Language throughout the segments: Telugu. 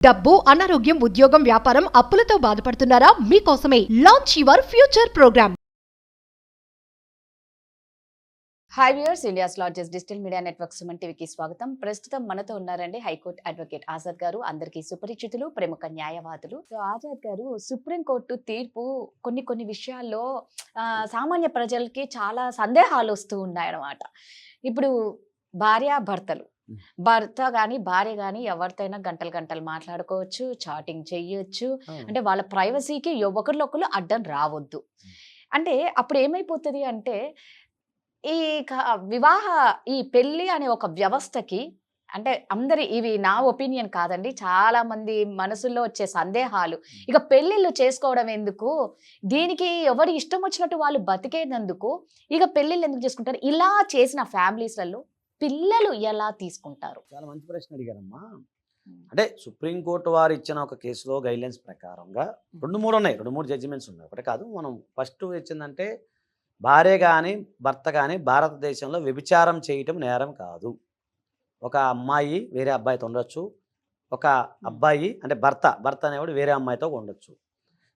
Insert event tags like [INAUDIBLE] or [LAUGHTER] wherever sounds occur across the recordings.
డబ్బు అనారోగ్యం ఉద్యోగం వ్యాపారం అప్పులతో బాధపడుతున్నారా? మీకోసమే launch your future program hi viewers India's largest digital media network Suman టీవీకి స్వాగతం. ప్రస్తుతం మనతో ఉన్నారండి హైకోర్టు అడ్వకేట్ ఆజాద్ గారు. అందరికీ సుపరిచితులు ప్రముఖ న్యాయవాదులు. సో ఆజాద్ గారు సుప్రీంకోర్టు తీర్పు కొన్ని కొన్ని విషయాల్లో సామాన్య ప్రజలకి చాలా సందేహాలు వస్తూ ఉన్నాయన్నమాట. ఇప్పుడు భార్యాభర్తలు భర్త కానీ భార్య కానీ ఎవరితోనైనా గంటలు గంటలు మాట్లాడుకోవచ్చు చాటింగ్ చెయ్యొచ్చు. అంటే వాళ్ళ ప్రైవసీకి ఒకరినొకరు అడ్డం రావద్దు. అంటే అప్పుడు ఏమైపోతుంది అంటే ఈ వివాహ ఈ పెళ్ళి అనే ఒక వ్యవస్థకి అంటే అందరి ఇవి నా ఒపీనియన్ కాదండి. చాలా మంది మనసుల్లో వచ్చే సందేహాలు. ఇక పెళ్ళిళ్ళు చేసుకోవడం ఎందుకు? దీనికి ఎవరి ఇష్టం వచ్చినట్టు వాళ్ళు బతికేందుకు? ఇక పెళ్ళిళ్ళు ఎందుకు చేసుకుంటారు? ఇలా చేసిన ఫ్యామిలీస్లలో పిల్లలు ఎలా తీసుకుంటారు? చాలా మంచి ప్రశ్న అడిగారమ్మా. అంటే సుప్రీంకోర్టు వారు ఇచ్చిన ఒక కేసులో గైడ్లైన్స్ ప్రకారంగా రెండు మూడు ఉన్నాయి. రెండు మూడు జడ్జిమెంట్స్ ఉన్నాయి. ఒకటి కాదు మనం ఫస్ట్ ఇచ్చిందంటే భార్య కానీ భర్త కానీ భారతదేశంలో వ్యభిచారం చేయటం నేరం కాదు. ఒక అమ్మాయి వేరే అబ్బాయితో ఉండొచ్చు ఒక అబ్బాయి అంటే భర్త భర్త అనేవాడు వేరే అమ్మాయితో ఉండొచ్చు.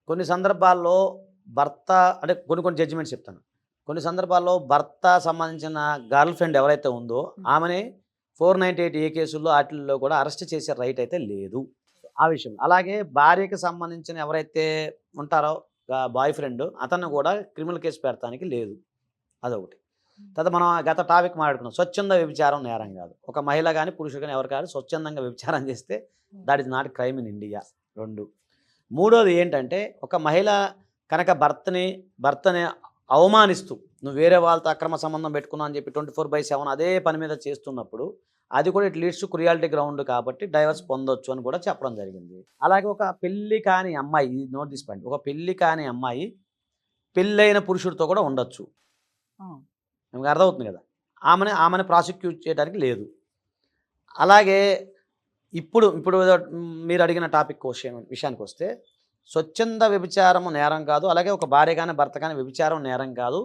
కొన్ని సందర్భాల్లో భర్త అంటే కొన్ని కొన్ని జడ్జిమెంట్స్ చెప్తాను. కొన్ని సందర్భాల్లో భర్త సంబంధించిన గర్ల్ ఫ్రెండ్ ఎవరైతే ఉందో ఆమెని ఫోర్ నైంటీ ఎయిట్ ఏ కేసుల్లో వాటిల్లో కూడా అరెస్ట్ చేసే రైట్ అయితే లేదు. ఆ విషయం. అలాగే భార్యకి సంబంధించిన ఎవరైతే ఉంటారో బాయ్ ఫ్రెండ్ అతన్ని కూడా క్రిమినల్ కేసు పెడతానికి లేదు. అదొకటి. తర్వాత మనం గత టాపిక్ మాట్లాడుకున్నాం. స్వచ్ఛంద వ్యభిచారం నేరం కాదు. ఒక మహిళ కానీ పురుషుడు కానీ ఎవరు కాదు స్వచ్ఛందంగా వ్యభిచారం చేస్తే that is not crime in India. రెండు. మూడోది ఏంటంటే ఒక మహిళ కనుక భర్తని భర్తని అవమానిస్తూ నువ్వు వేరే వాళ్ళతో అక్రమ సంబంధం పెట్టుకున్నావు అని చెప్పి ట్వంటీ ఫోర్ బై సెవెన్ అదే పని మీద చేస్తున్నప్పుడు అది కూడా it leads to cruelty ground కాబట్టి డైవర్స్ పొందొచ్చు అని కూడా చెప్పడం జరిగింది. అలాగే ఒక పెళ్ళి కాని అమ్మాయి నోట్ దిస్ పాయింట్ ఒక పెళ్ళి కాని అమ్మాయి పెళ్ళైన పురుషుడితో కూడా ఉండొచ్చు. మీకు అర్థమవుతుంది కదా? ఆమెని ఆమెను ప్రాసిక్యూట్ చేయడానికి లేదు. అలాగే ఇప్పుడు ఇప్పుడు మీరు అడిగిన టాపిక్ విషయం విషయానికి వస్తే స్వచ్ఛంద వ్యభిచారము నేరం కాదు. అలాగే ఒక భార్య కానీ భర్త కానీ వ్యభిచారం నేరం కాదు.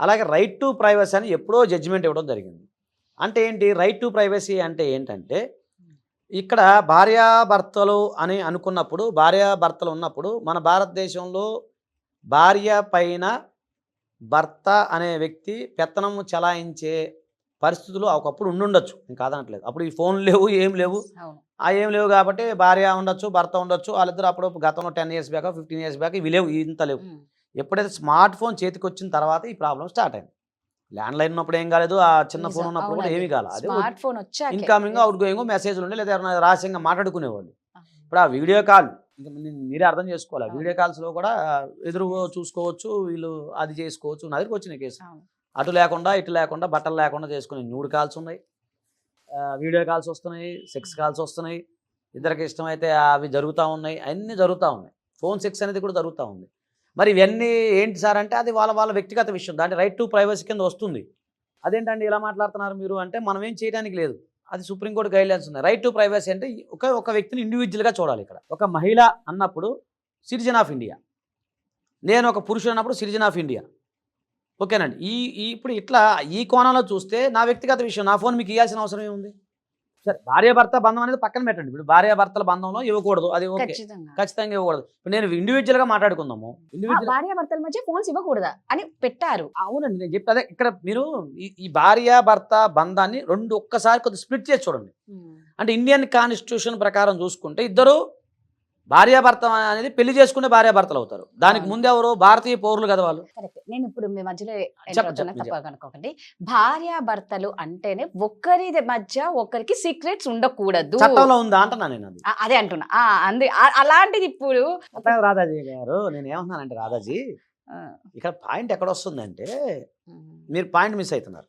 అలాగే రైట్ టు ప్రైవసీ అని ఎప్పుడో జడ్జిమెంట్ ఇవ్వడం జరిగింది. అంటే ఏంటి? రైట్ టు ప్రైవసీ అంటే ఏంటంటే ఇక్కడ భార్యాభర్తలు అని అనుకున్నప్పుడు భార్యాభర్తలు ఉన్నప్పుడు మన భారతదేశంలో భార్య పైన భర్త అనే వ్యక్తి పెత్తనం చలాయించే పరిస్థితులు ఒకప్పుడు ఉండుండొచ్చు. నేను కాదనట్లేదు. అప్పుడు ఈ ఫోన్ లేవు ఏం లేవు. ఆ ఏం లేవు కాబట్టి భార్య ఉండొచ్చు భర్త ఉండొచ్చు వాళ్ళిద్దరు అప్పుడు గతంలో ten years back fifteen years back ఇవి లేవు ఇంత లేవు. ఎప్పుడైతే స్మార్ట్ ఫోన్ చేతికి వచ్చిన తర్వాత ఈ ప్రాబ్లం స్టార్ట్ అయింది. ల్యాండ్ లైన్ ఉన్నప్పుడు ఏం కాలేదు ఆ చిన్న ఫోన్. ఉన్నప్పుడు కూడా. ఏమీ కాలేదు అదే స్మార్ట్ ఫోన్ వచ్చాక. ఇన్కమింగ్ అవుట్ గోయింగ్ మెసేజ్లు ఉండే లేదా ఎవరైనా రహస్యంగా మాట్లాడుకునేవాళ్ళు. ఇప్పుడు ఆ వీడియో కాల్ మీరే అర్థం చేసుకోవాలి. వీడియో కాల్స్లో కూడా ఎదురు చూసుకోవచ్చు వీళ్ళు అది చేసుకోవచ్చు నా దగ్గరికి వచ్చిన కేసు. అటు లేకుండా ఇటు లేకుండా బట్టలు లేకుండా చేసుకునే న్యూడ్ కాల్స్ ఉన్నాయి. వీడియో కాల్స్ వస్తున్నాయి సెక్స్ కాల్స్ వస్తున్నాయి. ఇద్దరికి ఇష్టమైతే అవి జరుగుతూ ఉన్నాయి అన్నీ జరుగుతూ ఉన్నాయి. ఫోన్ సెక్స్ అనేది కూడా జరుగుతూ ఉంది. మరి ఇవన్నీ ఏంటి సార్ అంటే అది వాళ్ళ వాళ్ళ వ్యక్తిగత విషయం. దాంట్లో రైట్ టు ప్రైవసీ కింద వస్తుంది. అదేంటండి ఇలా మాట్లాడుతున్నారు మీరు అంటే మనం ఏం చేయడానికి లేదు. అది సుప్రీంకోర్టు గైడ్లైన్స్ ఉన్నాయి. రైట్ టు ప్రైవసీ అంటే ఒక ఒక వ్యక్తిని ఇండివిజువల్గా చూడాలి ఇక్కడ. ఒక మహిళ అన్నప్పుడు సిటిజన్ ఆఫ్ ఇండియా నేను ఒక పురుషుడు అన్నప్పుడు సిటిజన్ ఆఫ్ ఇండియా ఓకేనండి. ఈ ఈ ఇప్పుడు ఇట్లా ఈ కోణంలో చూస్తే నా వ్యక్తిగత విషయం నా ఫోన్ మీకు ఇవ్వాల్సిన అవసరం ఏముంది? సరే భార్యాభర్త బంధం అనేది పక్కన పెట్టండి. ఇప్పుడు భార్యాభర్తల బంధంలో ఇవ్వకూడదు. అది ఓకే. ఖచ్చితంగా. ఇవ్వకూడదు. ఇప్పుడు నేను ఇండివిజువల్గా మాట్లాడుకుందాము. ఇండివిజువల్ భార్య భర్తల మధ్య ఫోన్స్ ఇవ్వకూడదా? అని పెట్టారు. అవునండి. నేను చెప్తే అదే ఇక్కడ మీరు ఈ- ఈ భార్య భర్త బంధాన్ని రెండు ఒక్కసారి కొద్దిగా స్ప్లిట్ చేసి చూడండి. అంటే ఇండియన్ కాన్స్టిట్యూషన్ ప్రకారం చూసుకుంటే ఇద్దరు భార్యాభర్త అనేది పెళ్ళి చేసుకునే భార్యాభర్తలు అవుతారు. దానికి అవును. ముందు ఎవరు భారతీయ పౌరులు కదా వాళ్ళు. నేను ఇప్పుడు మీ మధ్యలో అనుకోకండి. భార్య భర్తలు అంటేనే ఒక్కరి మధ్య ఒకరికి సీక్రెట్స్ ఉండకూడదు. చట్టంలో ఉందా అంటున్నా నేను అది. అంటున్నా. ఆ, అంది అలాంటిది ఇప్పుడు రాధాజీ గారు నేను ఏమంటున్నానంటే రాధాజీ ఇక్కడ పాయింట్ ఎక్కడ వస్తుందంటే మీరు పాయింట్ మిస్ అవుతున్నారు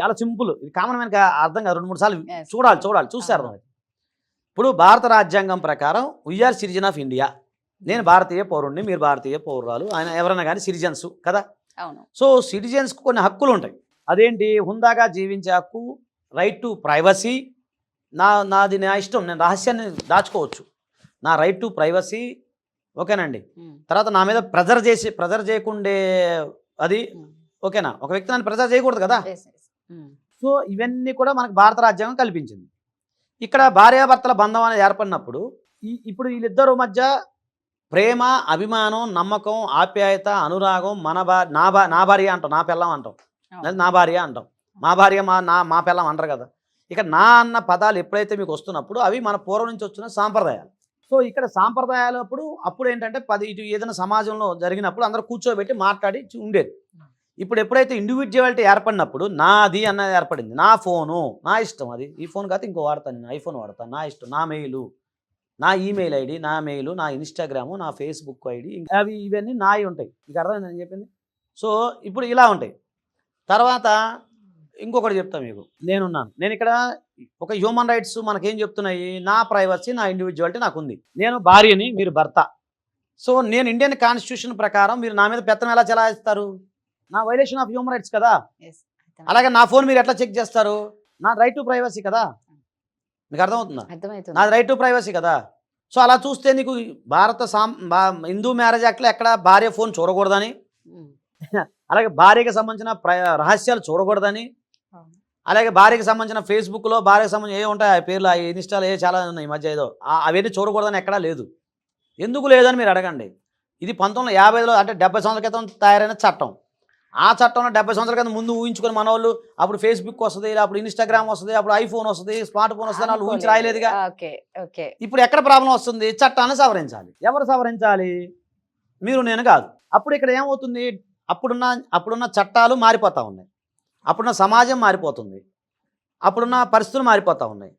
చాలా సింపుల్. ఇది కామన్ మనకి అర్థం కాదు. రెండు మూడు సార్లు. చూడాలి చూడాలి చూస్తారు. ఇప్పుడు భారత రాజ్యాంగం ప్రకారం వీఆర్ సిటిజన్ ఆఫ్ ఇండియా నేను భారతీయ పౌరుణ్ణి మీరు భారతీయ పౌరురాలు. ఆయన ఎవరైనా కానీ సిటిజన్స్ కదా? అవును. సో సిటిజన్స్కి కొన్ని హక్కులు ఉంటాయి. అదేంటి? హుందాగా జీవించే హక్కు రైట్ టు ప్రైవసీ నా నాది నా ఇష్టం నేను రహస్యాన్ని దాచుకోవచ్చు. నా రైట్ టు ప్రైవసీ ఓకేనండి? తర్వాత నా మీద ప్రెజర్ చేసి ప్రెజర్ చేయకుండే అది ఓకేనా? ఒక వ్యక్తి నన్ను ప్రెజర్ చేయకూడదు కదా? సో ఇవన్నీ కూడా మనకు భారత రాజ్యాంగం కల్పించింది. ఇక్కడ భార్యాభర్తల బంధం అనేది ఏర్పడినప్పుడు ఈ ఇప్పుడు వీళ్ళిద్దరు మధ్య ప్రేమ అభిమానం నమ్మకం ఆప్యాయత అనురాగం మన భా నా నా భార్య అంటాం నా పిల్లం అంటాం. లేదా నా భార్య అంటాం. మా భార్య మా నా మా పిల్లం అంటారు కదా. ఇక నా అన్న పదాలు ఎప్పుడైతే మీకు వస్తున్నప్పుడు అవి మన పూర్వం నుంచి వచ్చిన సాంప్రదాయాలు. సో ఇక్కడ సాంప్రదాయాలు అప్పుడు అప్పుడు ఏంటంటే పది ఇటు ఏదైనా సమాజంలో జరిగినప్పుడు అందరూ కూర్చోబెట్టి మాట్లాడి ఉండేది ఇప్పుడు ఎప్పుడైతే ఇండివిజువాలిటీ ఏర్పడినప్పుడు నాది అన్నది ఏర్పడింది నా ఫోను నా ఇష్టం అది. ఈ ఫోన్ కాదు ఇంకో వాడతాను నేను ఐఫోన్ వాడతాను నా ఇష్టం నా మెయిలు నా ఈమెయిల్ ఐడి నా మెయిల్ నా ఇన్స్టాగ్రాము నా ఫేస్బుక్ ఐడి అవి ఇవన్నీ నాయి ఉంటాయి. మీకు అర్థమైంది నేను చెప్పింది? సో ఇప్పుడు ఇలా ఉంటాయి. తర్వాత ఇంకొకటి చెప్తా మీకు. నేనున్నాను. నేను ఇక్కడ ఒక హ్యూమన్ రైట్స్ మనకేం చెప్తున్నాయి? నా ప్రైవసీ నా ఇండివిజువాలిటీ నాకు ఉంది నేను భార్యని మీరు భర్త. సో నేను ఇండియన్ కాన్స్టిట్యూషన్ ప్రకారం మీరు నా మీద పెత్తనం ఎలా చెలాయిస్తారు? నా వైలేషన్ ఆఫ్ హ్యూమన్ రైట్స్ కదా? అలాగే నా ఫోన్ మీరు ఎట్లా చెక్ చేస్తారు? నా రైట్ టు ప్రైవసీ కదా? మీకు అర్థమవుతుందా? నాది రైట్ టు ప్రైవసీ కదా? సో అలా చూస్తే నీకు భారత సాం హిందూ మ్యారేజ్ యాక్ట్లో ఎక్కడ భార్య ఫోన్ చూడకూడదని. [LAUGHS] అలాగే భార్యకి సంబంధించిన ప్ర- రహస్యాలు చూడకూడదని. అలాగే భార్యకి సంబంధించిన ఫేస్బుక్లో భార్యకి సంబంధించి ఏ ఉంటాయి? ఆ పేర్లు ఆ ఇన్స్టాలు ఏ చాలా ఉన్నాయి ఈ మధ్య ఏదో? అవన్నీ చూడకూడదని ఎక్కడా లేదు. ఎందుకు లేదని మీరు అడగండి. ఇది పంతొమ్మిది వందల యాభైలో అంటే డెబ్బై సంవత్సరాల క్రితం తయారైన చట్టం. ఆ చట్టంలో డెబ్బై సంవత్సరాల క్రితం ముందు ఊహించుకుని మన వాళ్ళు అప్పుడు ఫేస్బుక్ వస్తుంది అప్పుడు ఇన్స్టాగ్రామ్ వస్తుంది అప్పుడు ఐఫోన్ వస్తుంది స్మార్ట్ ఫోన్ వస్తుంది వాళ్ళు ఊహించి రాయలేదుగా. ఇప్పుడు ఎక్కడ ప్రాబ్లం వస్తుంది? చట్టాన్ని సవరించాలి. ఎవరు సవరించాలి? మీరు నేను కాదు. అప్పుడు ఇక్కడ ఏమవుతుంది? అప్పుడున్న అప్పుడున్న చట్టాలు మారిపోతూ ఉన్నాయి. అప్పుడున్న సమాజం మారిపోతుంది. అప్పుడున్న పరిస్థితులు మారిపోతూ ఉన్నాయి.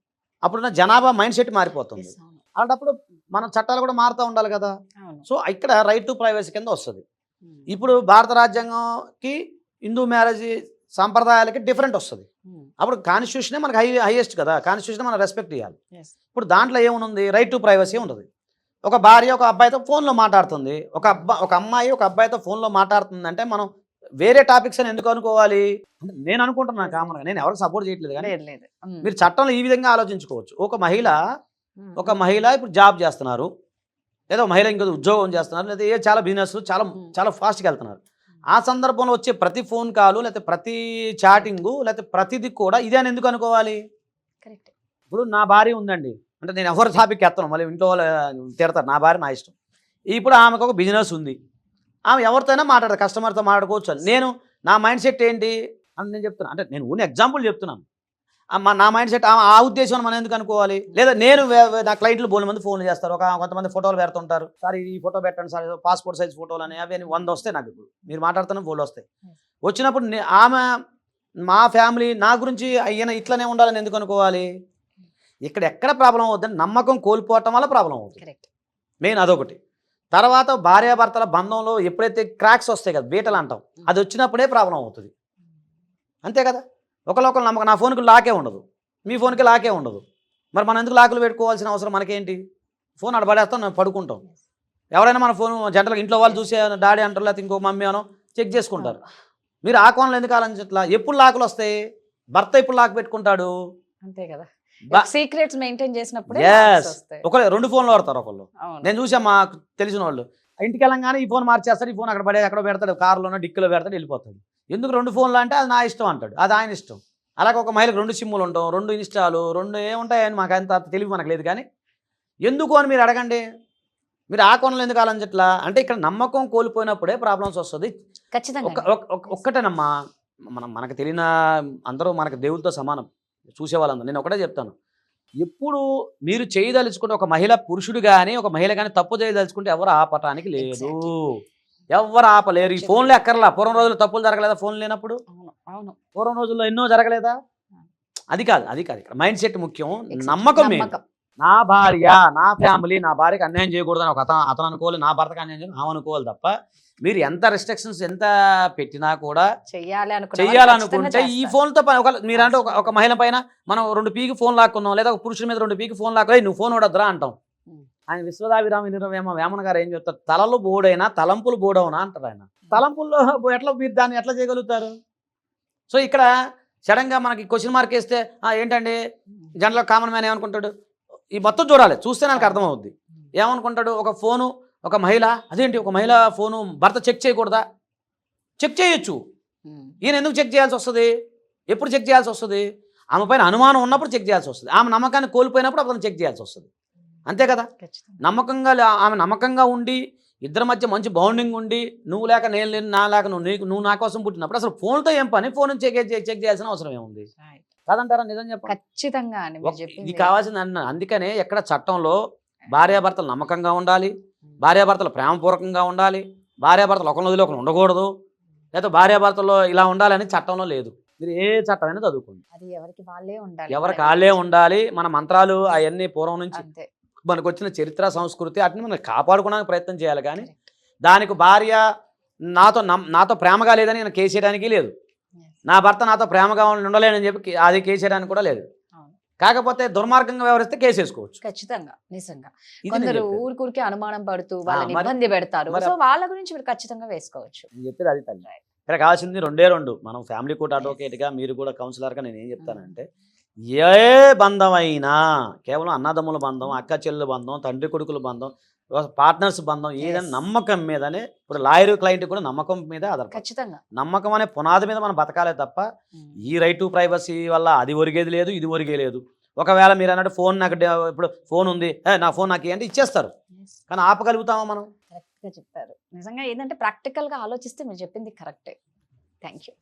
అప్పుడున్న జనాభా మైండ్ సెట్ మారిపోతుంది. అలాంటప్పుడు మన చట్టాలు కూడా మారుతూ ఉండాలి కదా. సో ఇక్కడ రైట్ టు ప్రైవసీ కింద వస్తుంది. ఇప్పుడు భారత రాజ్యాంగంకి హిందూ మ్యారేజ్ సాంప్రదాయాలకి డిఫరెంట్ వస్తుంది. ఉమ్. అప్పుడు కాన్స్టిట్యూషనే మనకి హై హైయెస్ట్ కదా కాన్స్టిట్యూషన్ మనం రెస్పెక్ట్ Yes. ఇప్పుడు దాంట్లో ఏముంది? రైట్ టు ప్రైవసీ ఉంటుంది. ఒక భార్య ఒక అబ్బాయితో ఫోన్లో మాట్లాడుతుంది. ఒక అబ్బా ఒక అమ్మాయి ఒక అబ్బాయితో ఫోన్లో మాట్లాడుతుంది అంటే మనం వేరే టాపిక్స్ అని ఎందుకు అనుకోవాలి? నేను అనుకుంటున్నాను కామన్గా. నేను ఎవరికి సపోర్ట్ చేయట్లేదు కానీ ఉమ్. మీరు చట్టంలో ఈ విధంగా ఆలోచించుకోవచ్చు. ఒక మహిళ. ఒక మహిళ ఇప్పుడు జాబ్ చేస్తున్నారు. లేదా ఒక మహిళ ఇంకో ఉద్యోగం చేస్తున్నారు లేదా ఏ చాలా బిజినెస్ చాలా చాలా ఫాస్ట్గా వెళ్తున్నారు. ఆ సందర్భంలో వచ్చే ప్రతి ఫోన్ కాలు లేకపోతే ప్రతి చాటింగు లేకపోతే ప్రతిది కూడా ఇదే అని ఎందుకు అనుకోవాలి? కరెక్ట్ ఇప్పుడు నా భార్య ఉందండి. అంటే నేను ఎవరి టాపిక్ ఎత్తాను? మళ్ళీ ఇంట్లో వాళ్ళు తిడతారు. నా భార్య నా ఇష్టం. ఇప్పుడు ఆమెకు ఒక బిజినెస్ ఉంది. ఆమె ఎవరితోనైనా మాట్లాడదు. కస్టమర్తో మాట్లాడుకోవచ్చు నేను నా మైండ్ సెట్ ఏంటి? అని నేను చెప్తున్నాను అంటే నేను ఊని ఎగ్జాంపుల్ చెప్తున్నాను. నా మైండ్ సెట్ ఆ ఉద్దేశం మనం ఎందుకు అనుకోవాలి? లేదా నేను నా క్లయింట్లు బోల్ మంది ఫోన్లు చేస్తారు. ఒక కొంతమంది ఫోటోలు పెడుతుంటారు. సార్ ఈ ఫోటో పెట్టండి సార్. పాస్పోర్ట్ సైజ్ ఫోటోలు అని అవి వంద వస్తాయి నాకు ఇప్పుడు. మీరు మాట్లాడుతున్న ఫోన్లు వస్తాయి. వచ్చినప్పుడు ఆమె మా ఫ్యామిలీ నా గురించి అయ్యన ఇట్లనే ఉండాలని ఎందుకు అనుకోవాలి? ఇక్కడ ఎక్కడ ప్రాబ్లం అవుతుందని నమ్మకం కోల్పోవటం వల్ల ప్రాబ్లం అవుతుంది. మెయిన్ అదొకటి. తర్వాత భార్యాభర్తల బంధంలో ఎప్పుడైతే క్రాక్స్ వస్తాయి కదా బీటలు అంటాం అది వచ్చినప్పుడే ప్రాబ్లం అవుతుంది. అంతే కదా? ఒకళ్ళొకరు నమ్మకం నా ఫోన్కి లాకే ఉండదు. మీ ఫోన్కి లాకే ఉండదు. మరి మనం ఎందుకు లాకులు పెట్టుకోవాల్సిన అవసరం మనకేంటి? ఫోన్ అక్కడ పడేస్తాం నేను పడుకుంటాం. ఎవరైనా మన ఫోన్ జంటలకు ఇంట్లో వాళ్ళు చూసే డాడీ అంటారు లేకపోతే ఇంకో మమ్మీ అనో చెక్ చేసుకుంటారు. మీరు ఆ కోణంలో ఎందుకు ఆలోచించట్లా? ఎప్పుడు లాకులు వస్తాయి? భర్త ఎప్పుడు లాక్ పెట్టుకుంటాడు? అంతే కదా. సీక్రెట్స్ మెయింటైన్ చేసినప్పుడే ఒకళ్ళు రెండు ఫోన్లు వాడతారు ఒకళ్ళు. నేను చూసా మాకు తెలిసిన వాళ్ళు. ఇంటికి వెళ్ళంగానే ఈ ఫోన్ మార్చేస్తాడు ఈ ఫోన్ అక్కడ పడే అక్కడ పెడతాడు కారులోనో డిక్కీలో పెడతాడు వెళ్ళిపోతాడు. ఎందుకు రెండు ఫోన్లు అంటే అది నా ఇష్టం అంటాడు. అది ఆయన ఇష్టం. అలాగే ఒక మహిళకు రెండు సిమ్ములు ఉంటాం రెండు ఇన్స్టాలు రెండు ఏముంటాయని మాకు అంత తెలివి మనకు లేదు కానీ ఎందుకు అని మీరు అడగండి. మీరు ఆ కోణంలో ఎందుకు ఆలోచించట్లా? అంటే ఇక్కడ నమ్మకం కోల్పోయినప్పుడే ప్రాబ్లమ్స్ వస్తుంది. ఖచ్చితంగా ఒక్క ఒక్క- ఒక్క- ఒక్కటేనమ్మా మనం మనకు తెలియన అందరూ మనకు దేవుడితో సమానం. చూసే వాళ్ళందరూ. నేను ఒకటే చెప్తాను. ఎప్పుడు మీరు చేయదలుచుకుంటే ఒక మహిళ పురుషుడు కానీ ఒక మహిళ కానీ తప్పు చేయదలుచుకుంటే ఎవరు ఆపటానికి లేదు. ఎవరు ఆపలేరు. ఈ ఫోన్లు ఎక్కర్లా పూర్వం రోజులు తప్పులు జరగలేదా ఫోన్ లేనప్పుడు? అవును. పూర్వం రోజుల్లో ఎన్నో జరగలేదా? అది కాదు అది కాదు ఇక్కడ. మైండ్ సెట్ ముఖ్యం. నమ్మకం నా భార్య నా ఫ్యామిలీ నా భార్యకి అన్యాయం చేయకూడదని ఒక అతను అతను అనుకోవాలి నా భర్తకు అన్యాయం చేయడం ఆమె అనుకోవాలి తప్ప మీరు ఎంత రెస్ట్రిక్షన్స్ ఎంత పెట్టినా కూడా చెయ్యాలనుకుంటే ఈ. ఫోన్తో పని ఒక మీరంటే ఒక ఒక మహిళ పైన మనం రెండు పీకి ఫోన్ లాక్కున్నాం లేదా ఒక పురుషుడి మీద రెండు పీకి ఫోన్ లాక్కు "ఏయ్, నువ్వు ఫోన్ వాడద్దురా అంటాం. ఆయన విశ్వదాభిరామ నిర్వేమ వేమన గారు ఏం చెప్తారు? తలలు బోడైనా తలంపులు బోడవునా అంటారు ఆయన. తలంపుల్లో ఎట్లా మీరు దాన్ని ఎట్లా చేయగలుగుతారు? సో ఇక్కడ సడన్గా మనకి క్వశ్చన్ మార్క్ వేస్తే "ఆ, ఏంటండి? జనరల్ కామన్ మ్యాన్ ఏమనుకుంటాడు? ఈ మొత్తం చూడాలి చూస్తే నాకు అర్థమవుద్ది. ఏమనుకుంటాడు? ఒక ఫోను ఒక మహిళ అదేంటి? ఒక మహిళ ఫోను భర్త చెక్ చేయకూడదా? చెక్ చేయొచ్చు. ఈయన ఎందుకు చెక్ చేయాల్సి వస్తుంది? ఎప్పుడు చెక్ చేయాల్సి వస్తుంది? ఆమె పైన అనుమానం ఉన్నప్పుడు చెక్ చేయాల్సి వస్తుంది. ఆమె నమ్మకాన్ని కోల్పోయినప్పుడు అతను చెక్ చేయాల్సి వస్తుంది. అంతే కదా? నమ్మకంగా ఆమె నమ్మకంగా ఉండి ఇద్దరి మధ్య మంచి బౌండింగ్ ఉండి నువ్వు లేక నేను లేని నా లేక నువ్వు నీకు నువ్వు నా కోసం పుట్టినప్పుడు అసలు ఫోన్తో ఏం పని? ఫోన్ చెక్ చెక్ చేయాల్సిన అవసరం ఏముంది. కాదంటారా నిజం చెప్పండి? ఖచ్చితంగా ఇది కావాల్సింది అన్న అందుకనే ఎక్కడ చట్టంలో భార్యాభర్తలు నమ్మకంగా ఉండాలి భార్యాభర్తలు ప్రేమపూర్వకంగా ఉండాలి భార్యాభర్తలు ఒకరి నదిలో ఒకరు ఉండకూడదు లేదా భార్యాభర్తల్లో ఇలా ఉండాలని చట్టంలో లేదు. మీరు ఏ చట్టమైనా చదువుకోండి. అది ఎవరికి వాళ్ళే ఉండాలి. ఎవరికి వాళ్ళే ఉండాలి మన మంత్రాలు అవన్నీ పూర్వం నుంచి అంతే. మనకు వచ్చిన చరిత్ర సంస్కృతి వాటిని మనం కాపాడుకోవడానికి ప్రయత్నం చేయాలి. కానీ దానికి భార్య నాతో నాతో ప్రేమగా లేదని నేను కేసేయడానికి లేదు. నా భర్త నాతో ప్రేమగా ఉండి ఉండలేనని చెప్పి అది కేసేయడానికి కూడా లేదు. కాకపోతే దుర్మార్గంగా వ్యవహరిస్తే కేసేసుకోవచ్చు ఖచ్చితంగా నిజంగా. కొందరు. ఊరికూరికే అనుమానం పడుతూ వాళ్ళని ఇబ్బంది పెడతారు. సో వాళ్ళ గురించి మీరు ఖచ్చితంగా వేసుకోవచ్చు. చెప్పేది అది తల్లి. ఇక్కడ కావాల్సింది రెండే రెండు. మనం ఫ్యామిలీ కోర్ట్ అడ్వకేట్గా మీరు కూడా కౌన్సిలర్గా నేను ఏం చెప్తానంటే ఏ బంధం అయినా కేవలం అన్నదమ్ముల బంధం అక్క చెల్లెల బంధం తండ్రి కొడుకుల బంధం పార్ట్నర్స్ బంధం ఏదైనా. నమ్మకం మీదనే ఇప్పుడు లాయర్ క్లయింట్ కూడా నమ్మకం మీద ఆధారపడి ఖచ్చితంగా. నమ్మకం అనే పునాది మీద మనం బతకాలే తప్ప ఈ రైట్ టు ప్రైవసీ వల్ల అది ఒరిగేది లేదు ఇది ఒరిగే లేదు ఒకవేళ మీరు అన్నట్టు ఫోన్ నాకు ఇప్పుడు ఫోన్ ఉంది "ఏ, నా ఫోన్ నాకు అంటే ఇచ్చేస్తారు. కానీ ఆపగలుగుతామా మనం? చెప్పారు. నిజంగా ఏంటంటే ప్రాక్టికల్గా ఆలోచిస్తే మీరు చెప్పింది కరెక్టే థ్యాంక్ యూ